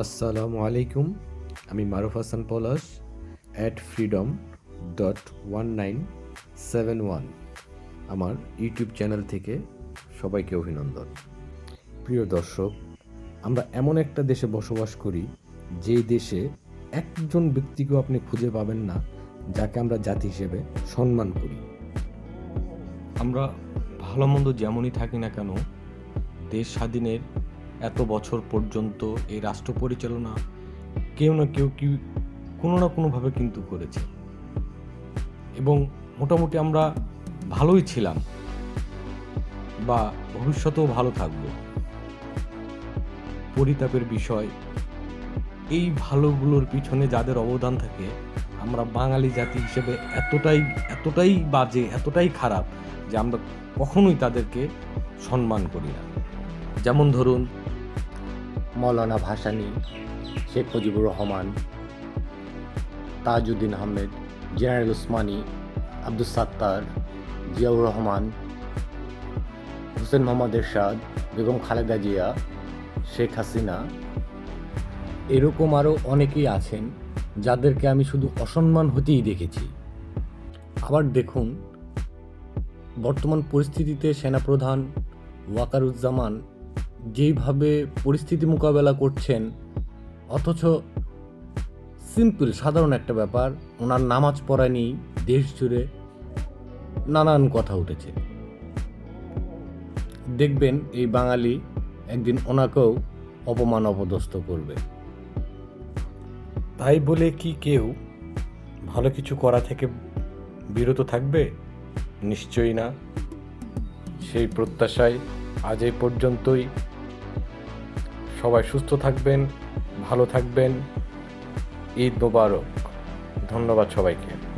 আসসালামু আলাইকুম আমি Maruf Hasan Palash at freedom dot one nine seven one আমার ইউটিউব চ্যানেল থেকে সবাইকে অভিনন্দন। প্রিয় দর্শক, আমরা এমন একটা দেশে বসবাস করি, যেই দেশে একজন ব্যক্তিকেও আপনি খুঁজে পাবেন না, যাকে আমরা জাতি হিসেবে সম্মান করি। আমরা ভালো মন্দ যেমনই থাকি না কেন, দেশ স্বাধীনের এত বছর পর্যন্ত এই রাষ্ট্র পরিচালনা কেউ না কেউ কি কোনো না কোনোভাবে কিন্তু করেছে। এবং মোটামুটি আমরা ভালোই ছিলাম বা ভবিষ্যতেও ভালো থাকব। পরিতাপের বিষয়, এই ভালোগুলোর পিছনে যাদের অবদান থাকে, আমরা বাঙালি জাতি হিসেবে এতটাই এতটাই বাজে, এতটাই খারাপ যে আমরা কখনোই তাদেরকে সম্মান করি না। যেমন ধরুন, মৌলানা ভাসানী, শেখ মুজিবুর রহমান, তাজউদ্দিন আহমেদ, জেনারেল উসমানী আব্দুল সাত্তার, জিয়াউর রহমান, হুসেন মোহাম্মদ এরশাদ, বেগম খালেদা জিয়া, শেখ হাসিনা, এরকম আরও অনেকেই আছেন যাদেরকে আমি শুধু অসম্মান হতেই দেখেছি। আবার দেখুন, বর্তমান পরিস্থিতিতে সেনাপ্রধান ওয়াকারুজ্জামান যেইভাবে পরিস্থিতি মোকাবেলা করছেন, অথচ সিম্পল, সাধারণ একটা ব্যাপার, ওনার নামাজ পড়া নিয়েই দেশ জুড়ে নানান কথা উঠেছে। দেখবেন এই বাঙালি একদিন ওনাকেও অপমান অপদস্থ করবে। তাই বলে কি কেউ ভালো কিছু করা থেকে বিরত থাকবে? নিশ্চয়ই না। সেই প্রত্যাশায় আজ এই পর্যন্তই। সবাই সুস্থ থাকবেন ভালো থাকবেন। ঈদ মোবারক। ধন্যবাদ সবাইকে।